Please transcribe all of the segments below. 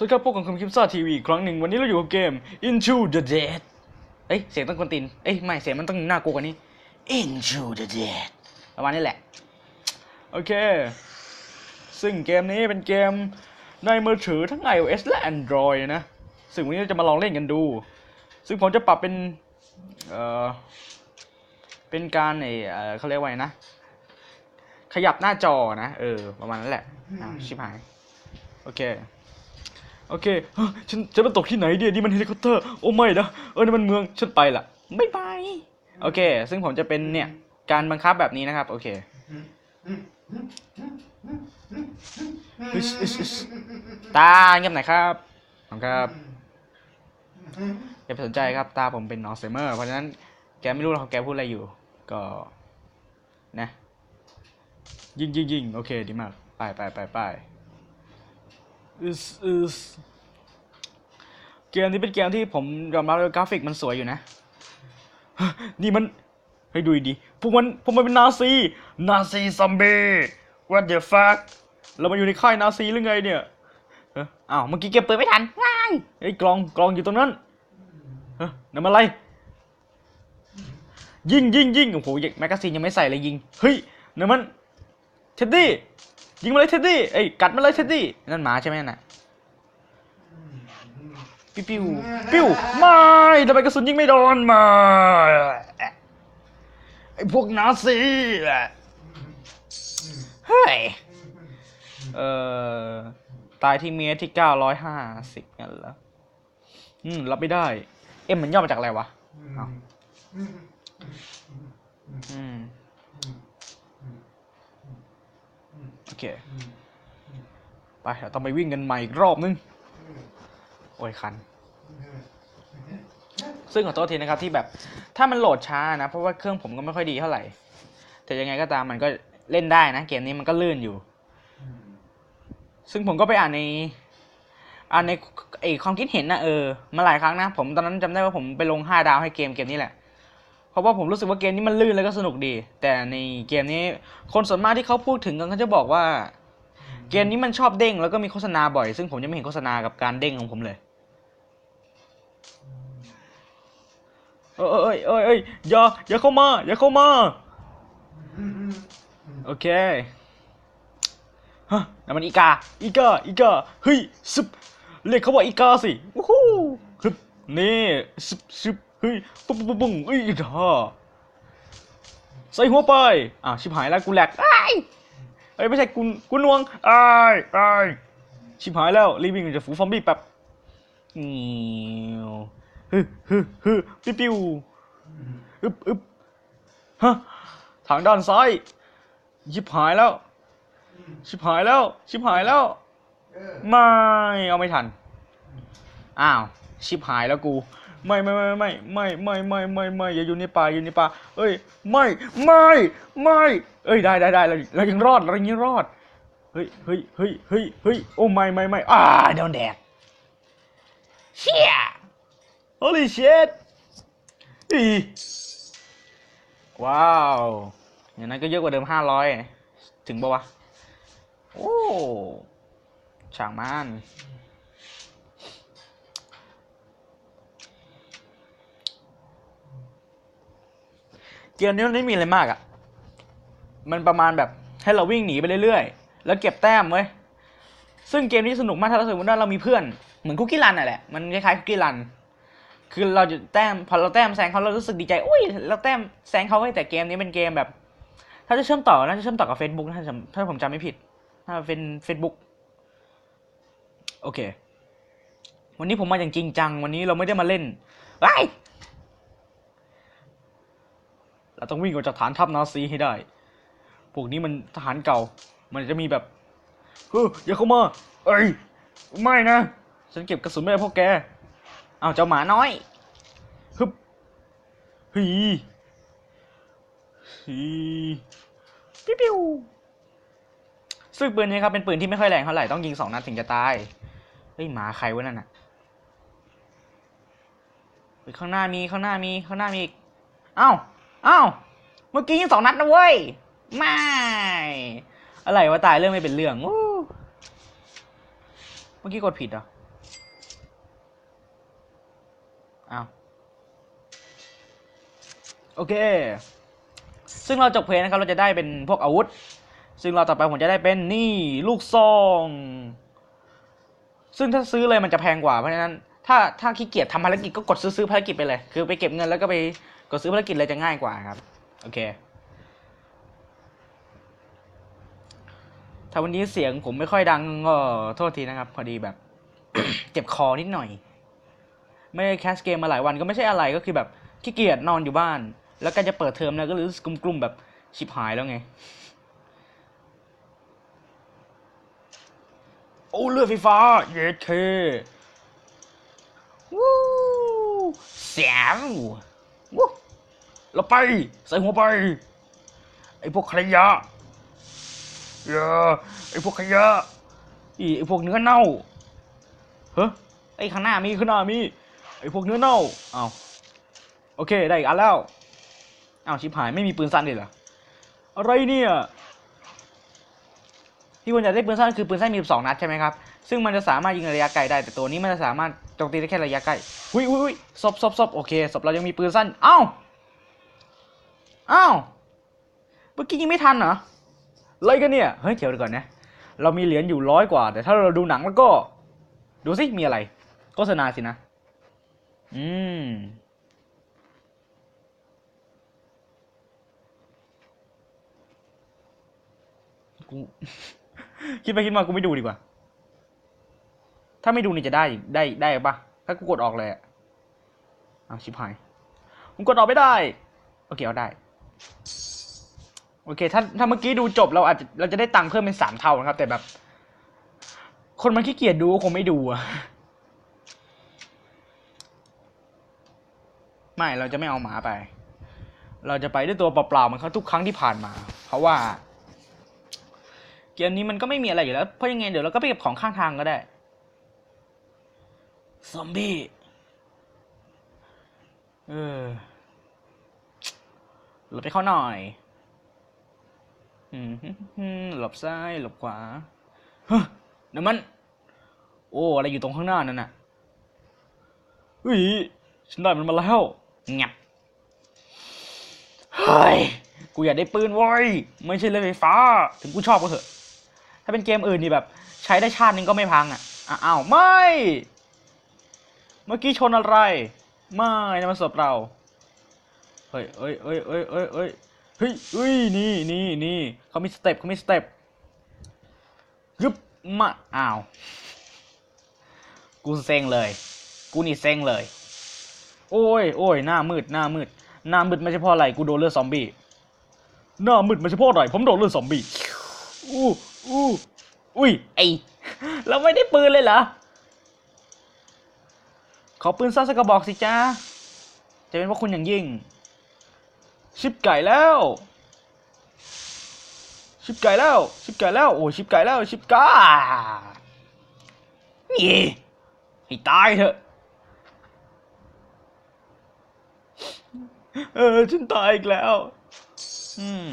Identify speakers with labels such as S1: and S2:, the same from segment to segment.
S1: สวัสดีครับพวกของคอมคิมซ่าทีวีอีกครั้งหนึ่งวันนี้เราอยู่กับเกม Into the Dead เอ้ยเสียงต้องกวนตีนเอ้ยไม่เสียงมันต้องน่ากลัวกว่านี้ Into the Dead ประมาณนี้แหละ โอเค ซึ่งเกมนี้เป็นเกมในมือถือทั้ง iOS และ Android นะ ซึ่งวันนี้เราจะมาลองเล่นกันดู ซึ่งผมจะปรับเป็น เอ่อ เป็นการไอเอ่อเขาเรียกว่าไงนะ ขยับหน้าจอนะ เออ ประมาณนั้นแหละชิบหาย โอเค โอเคเฮ้ยฉันจะมาตกที่ไหนเดียนี่มันเฮลิคอปเตอร์ โอ้ไม่นะ เออนี่มันเมือง ฉันไปละไม่ไป โอเค ซึ่งผมจะเป็นเนี่ย การบังคับแบบนี้นะครับ โอเคอิชอิชอิชตาเงียบหน่อยครับขอบคุณครับ อย่าไปสนใจครับ ตาผมเป็นอัลไซเมอร์ เพราะฉะนั้นแกไม่รู้หรอกแกพูดอะไรอยู่ ก็ นะ ยิงยิงยิงโอเค ดีมาก ไปไปไปไป is is เกมนี้เป็นเกมที่ผมยอมรับเลยกราฟิกมันสวยอยู่นะ นี่มันให้ดูดีพวกมันพวกมันเป็นนาซีนาซีซอมบี้ what the fuck เรามาอยู่ในค่ายนาซีหรือไงเนี่ยเอ้าวเมื่อกี้เก็บปืนไม่ทันง่ายไอ้กลองกลองอยู่ตรงนั้นเฮ้ยนั่นมันอะไร ยิงยิงยิงโอ้โหแมกกาซีนยังไม่ใส่เลยยิง เฮ้ยนั่นมันเท็ดดี้ ยิงมาเลยเท็ดดี้เอ้ยกัดมาเลยเท็ดดี้นั่นหมาใช่ไหมน่ะปิ้วปิ้วปิ้วไม่ทำไมกระสุนยิงไม่โดนมาไอพวกนาซีเฮ้ยเอ่อตายที่เมียที่เก้าร้อยห้าสิบงั้นเหรออืมรับไม่ได้ เอ็มมันย่อมาจากอะไรวะอืม โอเค ไปเราต้องไปวิ่งกันใหม่อีกรอบนึง โอ้ยคัน ซึ่งขอโทษทีนะครับที่แบบถ้ามันโหลดช้านะ เพราะว่าเครื่องผมก็ไม่ค่อยดีเท่าไหร่ แต่ยังไงก็ตามมันก็เล่นได้นะ เกมนี้มันก็ลื่นอยู่ ซึ่งผมก็ไปอ่านในอ่านในไอความคิดเห็นนะเออมาหลายครั้งนะ ผมตอนนั้นจำได้ว่าผมไปลงห้าดาวให้เกมเกมนี้แหละ ราะว่าผมรู้สึกว่าเกมนี้มันลื่นแล้วก็สนุกดี แต่ในเกมนี้คนส่วนมากที่เขาพูดถึงกันเขาจะบอกว่า เกมนี้มันชอบเด้งแล้วก็มีโฆษณาบ่อย ซึ่งผมยังไม่เห็นโฆษณากับการเด้งของผมเลยเอ้ยเอ้ยเอ้ยเอ้ยอย่าอย่าเข้ามา อย่าเข้ามา โอเคฮะนั่นมันอีกา อีกา อีกา เฮ้ยซึบเรียกเขาว่าอีกาสิวู้ฮู้ฮึบนี่ซึบซึบ เฮ้ยปุ๊บปุ๊บปุ๊บเอ้ยท่าใส่หัวไปอ่าชิบหายแล้วกูแหลกอ้เอ้ยไม่ใช่กูกูนวงไอ้ายอ้ชิบหายแล้วรีบวิ่งจะฝูฟอมบี้แป๊บงี้วฮึฮึฮึปิ้วปิ้วอึบอึบฮะทางด้านซ้ายชิบหายแล้ว ชิบหายแล้ว ชิบหายแล้วไม่เอาไม่ทัน อ้าว ชิบหายแล้วกู ไม่ไม่ไม่ไม่ไม่ไม่ไม่ไม่ไม่อย่าอยู่ในป่าอยู่ในป่าเอ้ย ไม่ไม่ไม่เอ้ยได้ได้ได้เราเรายังรอดเรายังรอดเฮ้ยเฮ้ยเฮ้ยเฮ้ยเฮ้ยโอ้ไม่ไม่ไม่อ่าโดนแดดเชี่ย holy shit อีว้าวอย่างนั้นก็เยอะกว่าเดิมห้าร้อยถึงปะวะโอ้ช่างมัน เกมนี้มันไม่มีอะไรมากอะ่ะ มันประมาณแบบให้เราวิ่งหนีไปเรื่อยๆ แล้วเก็บแต้มเว้ย ซึ่งเกมนี้สนุกมากถ้าเราสมมติว่าเรามีเพื่อน เหมือนคุกกี้รันน่ะแหละ มันคล้ายๆคุกกี้รัน คือเราจะแต้มพอเราแต้มแซงเขาเรารู้สึกดีใจ อุ้ย เราแต้มแซงเขาไว้แต่เกมนี้เป็นเกมแบบ ถ้าจะเชื่อมต่อน่าจะเชื่อมต่อกับ Facebook นะถ้าถ้าผมจำไม่ผิด ถ้าเป็น Facebook โอเค วันนี้ผมมาอย่างจริงจัง วันนี้เราไม่ได้มาเล่นไอ้ย เราต้องวิ่งออกจากฐานทัพนาซีให้ได้ พวกนี้มันทหารเก่า มันจะมีแบบเฮ้ยอย่าเข้ามา เอ้ย ไม่นะ ฉันเก็บกระสุนไม่ได้เพราะแก เอาเจ้าหมาน้อยฮึบฮีฮีปิ้วปิ้วซึ่งปืนนี้ครับเป็นปืนที่ไม่ค่อยแรงเท่าไหร่ต้องยิงสองนัดถึงจะตาย เฮ้ยหมาใครวะนั่นน่ะข้างหน้ามีข้างหน้ามีข้างหน้ามีอีกเอ้า อ้าว เมื่อกี้ยิงสองนัดนะเว้ย ไม่ อะไรวะตายเรื่องไม่เป็นเรื่องเมื่อกี้กดผิดอะออ้าว โอเค ซึ่งเราจบเพลงนะครับ เราจะได้เป็นพวกอาวุธ ซึ่งเราต่อไปผมจะได้เป็นนี่ลูกซอง ซึ่งถ้าซื้อเลยมันจะแพงกว่า เพราะฉะนั้นถ้าถ้าขี้เกียจทำภารกิจก็กดซื้อซื้อภารกิจไปเลย คือไปเก็บเงินแล้วก็ไป กดซื้อภารกิจเลยจะง่ายกว่าครับ โอเค ถ้าวันนี้เสียงผมไม่ค่อยดังก็โทษทีนะครับ พอดีแบบ เจ็บคอนิดหน่อย ไม่ได้แคสเกมมาหลายวันก็ไม่ใช่อะไรก็คือแบบขี้เกียจนอนอยู่บ้าน แล้วก็จะเปิดเทอมแล้วก็รู้สึกกลุ่มๆแบบชิบหายแล้วไง โอ้เลือดไฟฟ้า เย็ดเควู้แสม เราไป ใส่หัวไป ไอ้พวกขยะอย่าไอ้พวกขยะอีไอ้พวกเนื้อเน่าเฮ้ยไอ้ข้างหน้ามีข้างหน้ามีไอ้พวกเนื้อเน่าเอาโอเคได้อีกอันแล้วเอาชิบหายไม่มีปืนสั้นเลยเหรออะไรเนี่ยที่ควรจะได้ปืนสั้นคือปืนสั้นมี12นัดใช่ไหมครับ ซึ่งมันจะสามารถยิงระยะไกลได้ แต่ตัวนี้มันจะสามารถโจมตีได้แค่ระยะใกล้หุยหุยหุยศพศพศพโอเคศพเรายังมีปืนสั้นเอ้าเอ้าเมื่อกี้ยิงไม่ทันเหรออะไรกันเนี่ยเฮ้ยเดี๋ยวก่อนนะเรามีเหรียญอยู่ร้อยกว่า แต่ถ้าเราดูหนังแล้วก็ ดูสิมีอะไรโฆษณาสินะ อืมกูคิดไปคิดมากูไม่ดูดีกว่า ถ้าไม่ดูนี่จะได้ได้ได้ปะถ้ากูกดออกเลยอะอ้าวชิบหายผมกดออกไม่ได้ โอเคเอาได้ โอเค ถ้าถ้าเมื่อกี้ดูจบเราอาจจะเราจะได้ตังค์เพิ่มเป็นสามเท่านะครับ แต่แบบ คนมันขี้เกียจดูก็คงไม่ดูอะไม่เราจะไม่เอาหมาไป เราจะไปด้วยตัวเปล่าๆเหมันเขาทุกครั้งที่ผ่านมา เพราะว่า เกมนี้มันก็ไม่มีอะไรอยู่แล้ว เพราะยังไงเดี๋ยวเราก็ไปเก็บของข้างทางก็ได้ ซอมบี้ เออหลบไปเขาหน่อยอืมหลบซ้ายหลบขวาเฮ้ยนั่นมัน โอ้อะไรอยู่ตรงข้างหน้านั่นน่ะเฮ้ยฉันได้มันมาแล้วงับเฮ้ยกูอยากได้ปืนว้ยไม่ใช่เล่นไฟฟ้า ถึงกูชอบก็เถอะ ถ้าเป็นเกมอื่นนี่แบบ ใช้ได้ชาตินึงก็ไม่พังอะอ้าวไม่ เมื่อกี้ชนอะไร ไม่นะมันศพเรา เฮ้ยเอ้ยเอ้ยเอ้ยเอ้ยเอ้ยเฮ้ยเอ้ย นี่นี่นี่เขามีสเต็ปเขามีสเต็ปยึบมา อ้าว กูเซ็งเลย กูนี่เซ็งเลย โอ้ยโอ้ยหน้ามืด หน้ามืด หน้ามืดไม่ใช่เพราะอะไร กูโดนเลือดซอมบี้ หน้ามืดไม่ใช่เพราะอะไร ผมโดนเลือดซอมบี้ อู้อู้อุ้ย ไอ เราไม่ได้ปืนเลยเหรอ ขอปืนสั้นสักกระบอกสิจ้าจะเป็นพวกคุณอย่างยิ่ง ชิบไก่แล้ว ชิบไก่แล้ว ชิบไก่แล้ว โอ้ชิบไก่แล้ว ชิบไก่นี่ให้ตายเถอะ เออ ฉันตายอีกแล้ว อืม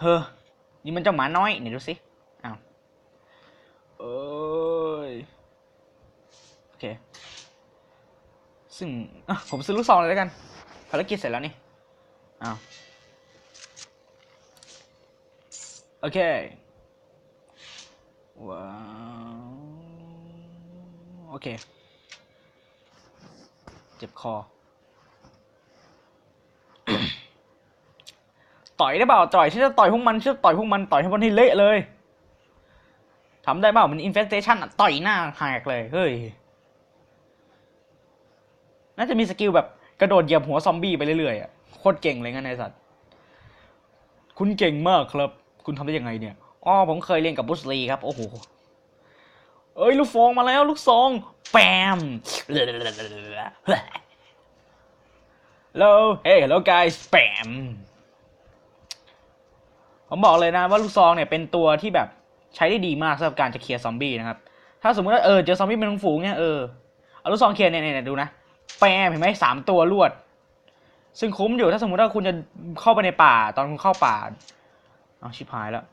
S1: เฮ้อ นี่มันเจ้าหมาน้อยไหนดูสิ อ้าว เอ้ย โอเค ซึ่งอะผมซื้อลูกซองเลยแล้วกันภารกิจเสร็จแล้วนี่อ้าวโอเคว้าวโอเค เจ็บคอ ต่อยได้เปล่าต่อยฉันจะต่อยพวกมันฉันจะต่อยพวกมันต่อยให้มันให้เละเลยทำได้เปล่ามันอินเฟสเทชันต่อยหน้าหักเลย เฮ้ย น่าจะมีสกิลแบบกระโดดเหยียบหัวซอมบี้ไปเรื่อยๆอะโคตรเก่งเลยงั้นไอสัตว์ คุณเก่งมากครับ คุณทำได้ยังไงเนี่ยอ๋อผมเคยเรียนกับบุสลีครับ โอ้โห เอ้ย ลูกฟองมาแล้ว ลูกซองแปม Hello hey hello guys แปม ผมบอกเลยนะว่าลูกซองเนี่ยเป็นตัวที่แบบใช้ได้ดีมากสำหรับการจะเคลียร์ซอมบี้นะครับ ถ้าสมมติว่าเออเจอซอมบี้เป็นฝูงเนี่ยเออ เอาลูกซองเคลียร์เนี่ยเนี่ยดูนะ แปมเห็นไหมสามตัวรวด ซึ่งคุ้มอยู่ถ้าสมมติว่าคุณจะเข้าไปในป่า ตอนคุณเข้าป่า เอาชิบหายแล้ว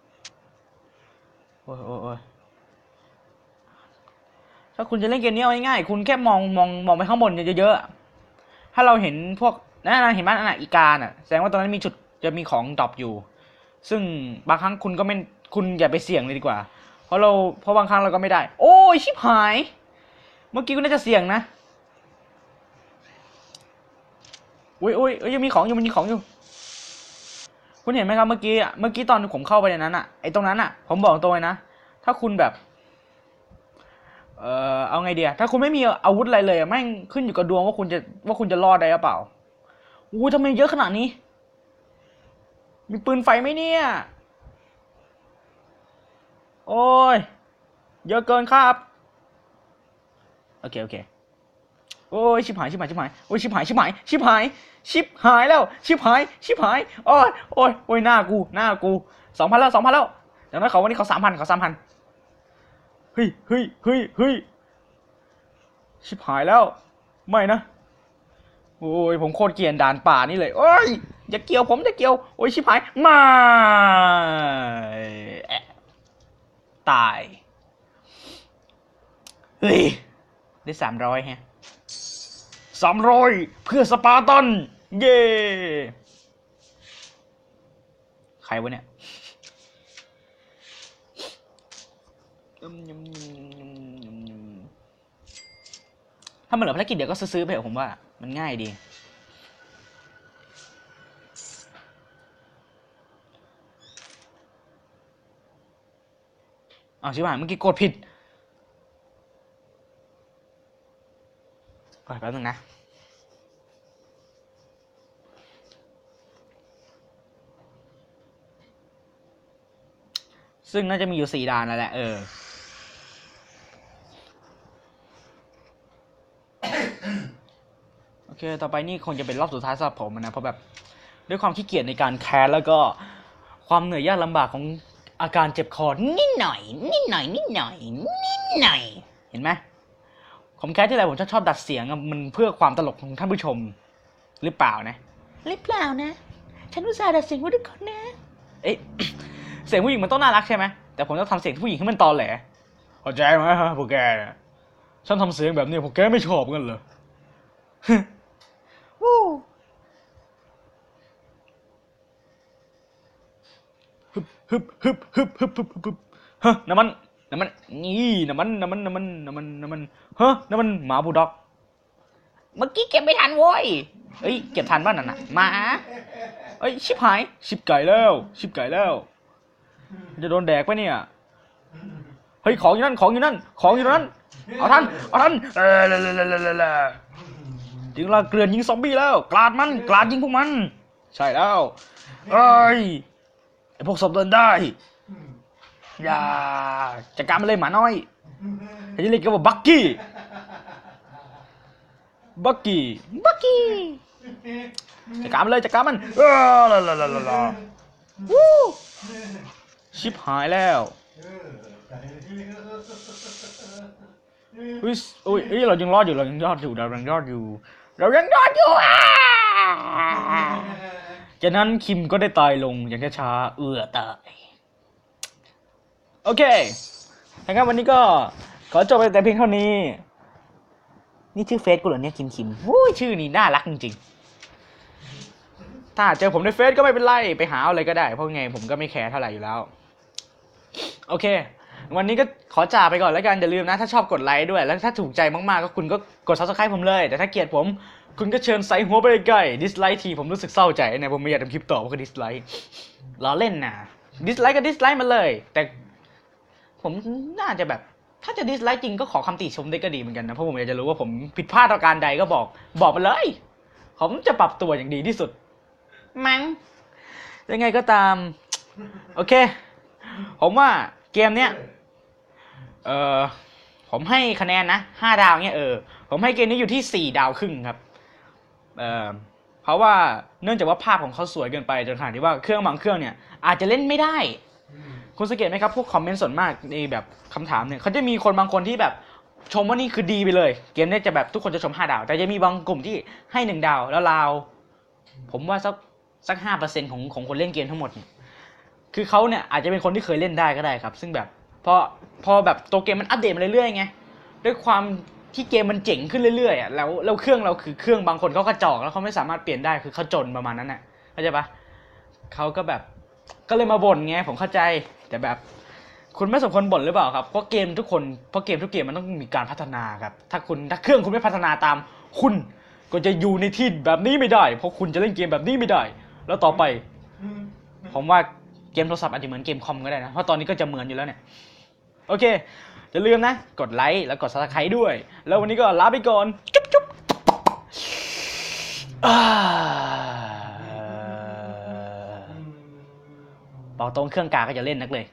S1: โอ้ยโอ้ยอยถ้าคุณจะเล่นเกมนี้เอาง่ายๆคุณแค่มองมองมองไปข้างบนเยอะๆถ้าเราเห็นพวกนั่นเห็นไหมนั่นอีกาน่ะแสดงว่าตรงนั้นมีจุดจะมีของดรอปอยู่ ซึ่งบางครั้งคุณก็ไม่คุณอย่าไปเสี่ยงเลยดีกว่า เพราะเราเพราะบางครั้งเราก็ไม่ได้ โอ้ยชิบหาย เมื่อกี้ก็น่าจะเสี่ยงนะ อุ้ยอุ้ยเอ้ยยังมีของอยู่มันมีของอยู่ คุณเห็นไหมครับเมื่อกี้อะเมื่อกี้ตอนผมเข้าไปในนั้นอะไอ้ตรงนั้นอะ ผมบอกตรงเลยนะถ้าคุณแบบเอ่อเอาไงเดียถ้าคุณไม่มีอาวุธอะไรเลยแม่งขึ้นอยู่กับดวงว่าคุณจะว่าคุณจะรอดได้หรือเปล่าอู้ทำไมเยอะขนาดนี้ มีปืนไฟไหมเนี่ย โอ้ย เยอะเกินครับ โอเค โอเค โอ้ยชิบหายชิบหายชิบหายโอ้ยชิบหายชิบหายชิบหายชิบหายแล้วชิบหายชิบหายโอ้ยโอ้ยโอ้ยหน้ากูหน้ากูสองพันแล้วสองพันแล้วอย่างน้อยเขาวันนี้เขาสามพันเขาสามพันเฮ้ยเฮ้ยเฮ้ยเฮ้ยชิบหายแล้วไม่นะโอ้ยผมโคตรเกลียดด่านป่านี่เลยโอ้ยอย่าเกี่ยวผมอย่าเกี่ยวโอ้ยชิบหายมาตายเฮ้ยได้สามร้อยฮะ สามร้อยเพื่อสปาร์ตัน เย้ใครวะเนี่ยถ้ามันเหลือภารกิจเดี๋ยวก็ซื้อไปเถอะผมว่า มันง่ายดีอ้าวชิบหายเมื่อกี้กดผิด ก่อนแป๊บนึงนะ ซึ่งน่าจะมีอยู่สี่ด่านแล้วแหละเออโอเค ต่อไปนี่คงจะเป็นรอบสุดท้ายสำหรับผมนะ เพราะแบบด้วยความขี้เกียจในการแคสแล้วก็ความเหนื่อยยากลำบากของอาการเจ็บคอนิดหน่อย นิดหน่อย นิดหน่อย นิดหน่อย เห็นไหม ผมแค่ที่ไรผมชอบชอบดัดเสียงมันเพื่อความตลกของท่านผู้ชม หรือเปล่านะหรือเปล่านะ ฉันอุตส่าห์ดัดเสียงผู้ทุกคนนะ เอ๊ะ เสียงผู้หญิงมันต้องน่ารักใช่ไหมแต่ผมจะทำเสียงผู้หญิงให้มันตอนแหลเข้าใจไหมฮะพวกแกฉันทำเสียงแบบนี้พวกแกไม่ชอบกันเหรอ วู้ฮึบฮึบฮึบฮึบฮึบฮึบฮึบฮะนั่นมัน น้ำมันนี่น้ำมันน้ำมันน้ำมันน้ำมันน้ำมันเฮะน้ำมันหมาบูลด็อก เมื่อกี้เก็บไม่ทันโว้ยเอ้ยเก็บทันบ้านนั่นน่ะหมาเอ้ยชิบหาย ชิบไก่แล้ว ชิบไก่แล้ว จะโดนแดกปะเนี่ยเฮ้ยของอยู่นั่นของอยู่นั่นของอยู่นั่นเอาทันเอาทันเออลลถึงเวลาเกลือนยิงซอมบี้แล้วกลาดมันกลาดยิงพวกมัน ใช่แล้วเอ้ยไอพวกศพเดินได้ อย่าจัดการมันเลยหมาน้อยเขาจะเรียกกันว่าบักกี้บักกี้บักกี้จัดการมันเลยจัดการมันเออละละละละละวู้ชิบหายแล้วเฮ้ยโอ้ยเฮ้ยเรายังรอดอยู่เรายังรอดอยู่เรายังรอดอยู่ เรายังรอดอยู่อะจากนั้นคิมก็ได้ตายลงอย่างช้าๆเอือตาย โอเคงั้นวันนี้ก็ขอจบไปแต่เพียงเท่านี้ นี่ชื่อเฟซกูเหรอเนี่ยคิมคิมโอ้ยชื่อนี้น่ารักจริงๆ ถ้าเจอผมในเฟซก็ไม่เป็นไร ไปหาอะไรก็ได้ เพราะไงผมก็ไม่แคร์เท่าไหร่อยู่แล้ว โอเค วันนี้ก็ขอจ่าไปก่อนแล้วกัน อย่าลืมนะ ถ้าชอบกดไลค์ด้วย แล้วถ้าถูกใจมากๆ ก็คุณก็กด subscribe ผมเลย แต่ถ้าเกลียดผม คุณก็เชิญใส่หัวไปใกล้ดิสไลค์ทีผมรู้สึกเศร้าใจนะผมไม่อยากทำคลิปต่อเพราะก็ดิสไลค์ล้อเล่นนะดิสไลค์ก็ดิสไลค์มาเลย แต่ ผมน่าจะแบบ ถ้าจะดิสไลค์จริงก็ขอคำติชมได้ก็ดีเหมือนกันนะ เพราะผมอยากจะรู้ว่าผมผิดพลาดประการใดก็บอก บอกมาเลย ผมจะปรับตัวอย่างดีที่สุด มั้งยังไงก็ตาม โอเค ผมว่าเกมเนี้ยเออผมให้คะแนนนะห้าดาวเนี่ยเออผมให้เกมนี้อยู่ที่สี่ดาวครึ่งครับเออเพราะว่าเนื่องจากว่าภาพของเขาสวยเกินไปจนขนาดที่ว่าเครื่องบางเครื่องเนี่ยอาจจะเล่นไม่ได้ คุณสังเกตไหมครับพวกคอมเมนต์ส่วนมากในแบบคำถามเนี่ยเขาจะมีคนบางคนที่แบบชมว่านี่คือดีไปเลย เกมเนี้จะแบบทุกคนจะชมห้าดาว แต่จะมีบางกลุ่มที่ให้หนึ่งดาวแล้วราว ผมว่าสักสักห้าเปอร์เซ็นของของคนเล่นเกมทั้งหมดเนี่ยคือเขาเนี่ยอาจจะเป็นคนที่เคยเล่นได้ก็ได้ครับ ซึ่งแบบพอพอแบบตัวเกมมันอัปเดตมาเรื่อยๆไงด้วยความที่เกมมันเจ๋งขึ้นเรื่อยๆอะแล้วแล้วเครื่องเราคือเครื่องบางคนเขากระจอกแล้วเขาไม่สามารถเปลี่ยนได้คือเขาจนประมาณนั้นน่ะเข้าใจปะเขาก็แบบก็เลยมาบ่นไงผมเข้าใจ แต่แบบคุณไม่สมควรบ่นหรือเปล่าครับ เพราะเกมทุกคน เพราะเกมทุกเกมมันต้องมีการพัฒนาครับ ถ้าคุณถ้าเครื่องคุณไม่พัฒนาตาม คุณก็จะอยู่ในที่แบบนี้ไม่ได้ เพราะคุณจะเล่นเกมแบบนี้ไม่ได้ แล้วต่อไป ผมว่าเกมโทรศัพท์อาจจะเหมือนเกมคอมก็ได้นะ เพราะตอนนี้ก็จะเหมือนอยู่แล้วเนี่ย โอเค อย่าลืมนะ กดไลค์แล้วกดซับสไครต์ด้วย แล้ววันนี้ก็ลาไปก่อน จุ๊บจุ๊บ บอกตรงเครื่องกาก็จะเล่นนักเลย